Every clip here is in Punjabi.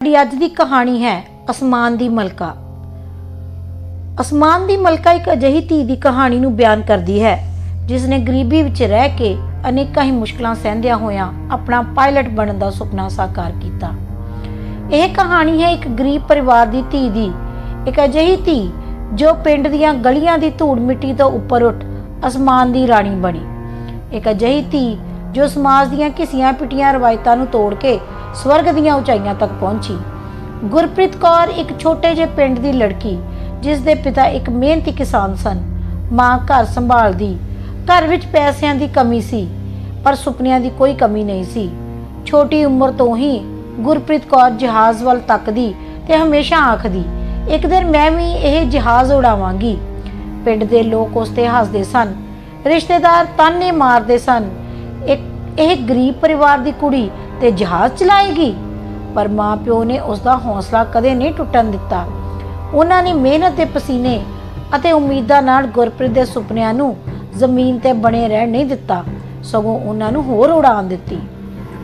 ਸਾਡੀ ਅੱਜ ਦੀ ਕਹਾਣੀ ਹੈ ਅਸਮਾਨ ਦੀ ਮਲਕਾ। ਅਸਮਾਨ ਦੀ ਮਲਕਾ ਇੱਕ ਅਜਿਹੀ ਧੀ ਦੀ ਕਹਾਣੀ ਨੂੰ ਬਿਆਨ ਕਰਦੀ ਹੈ ਜਿਸ ਨੇ ਗਰੀਬੀ ਵਿੱਚ ਰਹਿ ਕੇ ਅਨੇਕਾਂ ਹੀ ਮੁਸ਼ਕਲਾਂ ਸਹਿੰਦਿਆਂ ਹੋਇਆਂ ਆਪਣਾ ਪਾਇਲਟ ਬਣਨ ਦਾ ਸੁਪਨਾ ਸਾਕਾਰ ਕੀਤਾ। ਇਹ ਕਹਾਣੀ ਹੈ ਇੱਕ ਗਰੀਬ ਪਰਿਵਾਰ ਦੀ ਧੀ ਦੀ। ਇੱਕ ਅਜਿਹੀ ਧੀ ਜੋ ਪਿੰਡ ਦੀਆਂ ਗਲੀਆਂ ਦੀ ਧੂੜ ਮਿੱਟੀ ਤੋਂ ਉੱਪਰ ਉੱਠ ਅਸਮਾਨ ਦੀ ਰਾਣੀ ਬਣੀ। ਇੱਕ ਅਜਿਹੀ ਧੀ ਜੋ ਸਮਾਜ ਦੀਆਂ ਘਿਸੀਆਂ ਪਿਟੀਆਂ ਰਵਾਇਤਾਂ ਨੂੰ ਤੋੜ ਕੇ ਸਵਰਗ ਦੀਆਂ ਉਚਾਈਆਂ ਤੱਕ ਪਹੁੰਚੀ। ਗੁਰਪ੍ਰੀਤ ਕੌਰ ਇੱਕ ਛੋਟੇ ਜਿਹੇ ਪਿੰਡ ਦੀ ਲੜਕੀ, ਜਿਸ ਦੇ ਪਿਤਾ ਇੱਕ ਮਿਹਨਤੀ ਕਿਸਾਨ ਸਨ। ਮਾਂ ਘਰ ਸੰਭਾਲਦੀ, ਘਰ ਵਿੱਚ ਪੈਸਿਆਂ ਦੀ ਕਮੀ ਸੀ, ਪਰ ਸੁਪਨਿਆਂ ਦੀ ਕੋਈ ਕਮੀ ਨਹੀਂ ਸੀ। ਛੋਟੀ ਉਮਰ ਤੋਂ ਹੀ ਗੁਰਪ੍ਰੀਤ ਕੌਰ ਜਹਾਜ਼ ਵੱਲ ਤੱਕਦੀ ਤੇ ਹਮੇਸ਼ਾ ਆਖਦੀ, ਇੱਕ ਦਿਨ ਮੈਂ ਵੀ ਇਹ ਜਹਾਜ਼ ਉਡਾਵਾਂਗੀ। ਪਿੰਡ ਦੇ ਲੋਕ ਉਸ ਤੇ ਹੱਸਦੇ ਸਨ। ਰਿਸ਼ਤੇਦਾਰ ਤਾਨੇ ਮਾਰਦੇ ਸਨ ਇਹ ਗਰੀਬ ਪਰਿਵਾਰ ਦੀ ਕੁੜੀ ਤੇ ਜਹਾਜ਼ ਚਲਾਏਗੀ। ਪਰ ਮਾਂ ਪਿਓ ਨੇ ਉਸ ਦਾ ਹੌਸਲਾ ਕਦੇ ਨਹੀਂ ਟੁੱਟਣ ਦਿੱਤਾ। ਉਹਨਾਂ ਨੇ ਮਿਹਨਤ ਤੇ ਪਸੀਨੇ ਅਤੇ ਉਮੀਦਾਂ ਨਾਲ ਗੁਰਪ੍ਰੀਤ ਦੇ ਸੁਪਨਿਆਂ ਨੂੰ ਜ਼ਮੀਨ ਤੇ ਬਣੇ ਰਹਿਣ ਨਹੀਂ ਦਿੱਤਾ। ਸਗੋਂ ਉਹਨਾਂ ਨੂੰ ਹੋਰ ਉਡਾਨ ਦਿੱਤੀ।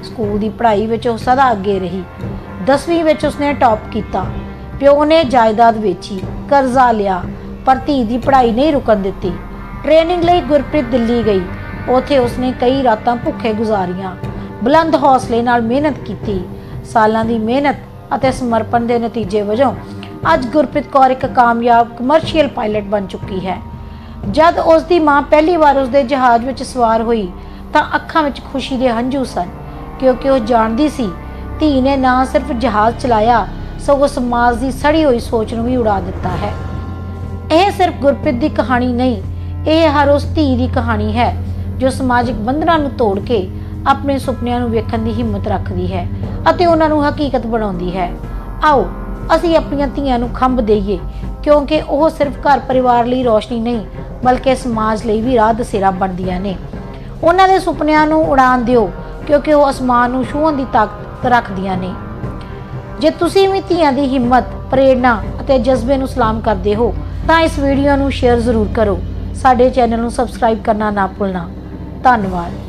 ਸਕੂਲ ਦੀ ਪੜ੍ਹਾਈ ਵਿੱਚ ਉਹ ਸਦਾ ਅੱਗੇ ਰਹੀ। 10ਵੀਂ ਵਿੱਚ ਉਸਨੇ ਟੌਪ ਕੀਤਾ। ਪਿਓ ਨੇ ਜਾਇਦਾਦ ਵੇਚੀ, ਕਰਜ਼ਾ ਲਿਆ, ਪਰ ਧੀ ਦੀ ਪੜ੍ਹਾਈ ਨਹੀਂ ਰੁਕਣ ਦਿੱਤੀ। ਟ੍ਰੇਨਿੰਗ ਲਈ ਗੁਰਪ੍ਰੀਤ ਦਿੱਲੀ ਗਈ। ਉੱਥੇ ਉਸਨੇ ਕਈ ਰਾਤਾਂ ਭੁੱਖੇ ਗੁਜ਼ਾਰੀਆਂ, ਬੁਲੰਦ ਹੌਸਲੇ ਨਾਲ ਮਿਹਨਤ ਕੀਤੀ। ਸਾਲਾਂ ਦੀ ਮਿਹਨਤ ਅਤੇ ਸਮਰਪਣ ਦੇ ਨਤੀਜੇ ਵਜੋਂ ਅੱਜ ਗੁਰਪ੍ਰੀਤ ਕੌਰ ਇੱਕ ਕਾਮਯਾਬ ਕਮਰਸ਼ੀਅਲ ਪਾਇਲਟ ਬਣ ਚੁੱਕੀ ਹੈ। ਜਦ ਉਸ ਦੀ ਮਾਂ ਪਹਿਲੀ ਵਾਰ ਉਸ ਦੇ ਜਹਾਜ਼ ਵਿੱਚ ਸਵਾਰ ਹੋਈ, ਤਾਂ ਅੱਖਾਂ ਵਿੱਚ ਖੁਸ਼ੀ ਦੇ ਹੰਝੂ ਸਨ, ਕਿਉਂਕਿ ਉਹ ਜਾਣਦੀ ਸੀ, ਧੀ ਨੇ ਨਾ ਸਿਰਫ ਜਹਾਜ਼ ਚਲਾਇਆ, ਸਗੋਂ ਸਮਾਜ ਦੀ ਸੜੀ ਹੋਈ ਸੋਚ ਨੂੰ ਵੀ ਉਡਾ ਦਿੱਤਾ ਹੈ। ਇਹ ਸਿਰਫ ਗੁਰਪ੍ਰੀਤ ਦੀ ਕਹਾਣੀ ਨਹੀਂ, ਇਹ ਹਰ ਉਸ ਧੀ ਦੀ ਕਹਾਣੀ ਹੈ ਜੋ ਸਮਾਜਿਕ ਬੰਧਨਾਂ ਨੂੰ ਤੋੜ ਕੇ ਆਪਣੇ ਸੁਪਨਿਆਂ ਨੂੰ ਵੇਖਣ ਦੀ ਹਿੰਮਤ ਰੱਖਦੀ ਹੈ ਅਤੇ ਉਹਨਾਂ ਨੂੰ ਹਕੀਕਤ ਬਣਾਉਂਦੀ ਹੈ। ਆਓ, ਅਸੀਂ ਆਪਣੀਆਂ ਧੀਆਂ ਨੂੰ ਖੰਭ ਦੇਈਏ, ਕਿਉਂਕਿ ਉਹ ਸਿਰਫ ਘਰ ਪਰਿਵਾਰ ਲਈ ਰੋਸ਼ਨੀ ਨਹੀਂ, ਬਲਕਿ ਸਮਾਜ ਲਈ ਵੀ ਰਾਹ ਦਸੇਰਾ ਬਣਦੀਆਂ ਨੇ। ਉਹਨਾਂ ਦੇ ਸੁਪਨਿਆਂ ਨੂੰ ਉਡਾਨ ਦਿਓ, ਕਿਉਂਕਿ ਉਹ ਅਸਮਾਨ ਨੂੰ ਛੂਹਣ ਦੀ ਤਾਕਤ ਰੱਖਦੀਆਂ ਨੇ। ਜੇ ਤੁਸੀਂ ਵੀ ਧੀਆਂ ਦੀ ਹਿੰਮਤ, ਪ੍ਰੇਰਣਾ ਅਤੇ ਜਜ਼ਬੇ ਨੂੰ ਸਲਾਮ ਕਰਦੇ ਹੋ, ਤਾਂ ਇਸ ਵੀਡੀਓ ਨੂੰ ਸ਼ੇਅਰ ਜ਼ਰੂਰ ਕਰੋ। ਸਾਡੇ ਚੈਨਲ ਨੂੰ ਸਬਸਕ੍ਰਾਈਬ ਕਰਨਾ ਨਾ ਭੁੱਲਣਾ। ਧੰਨਵਾਦ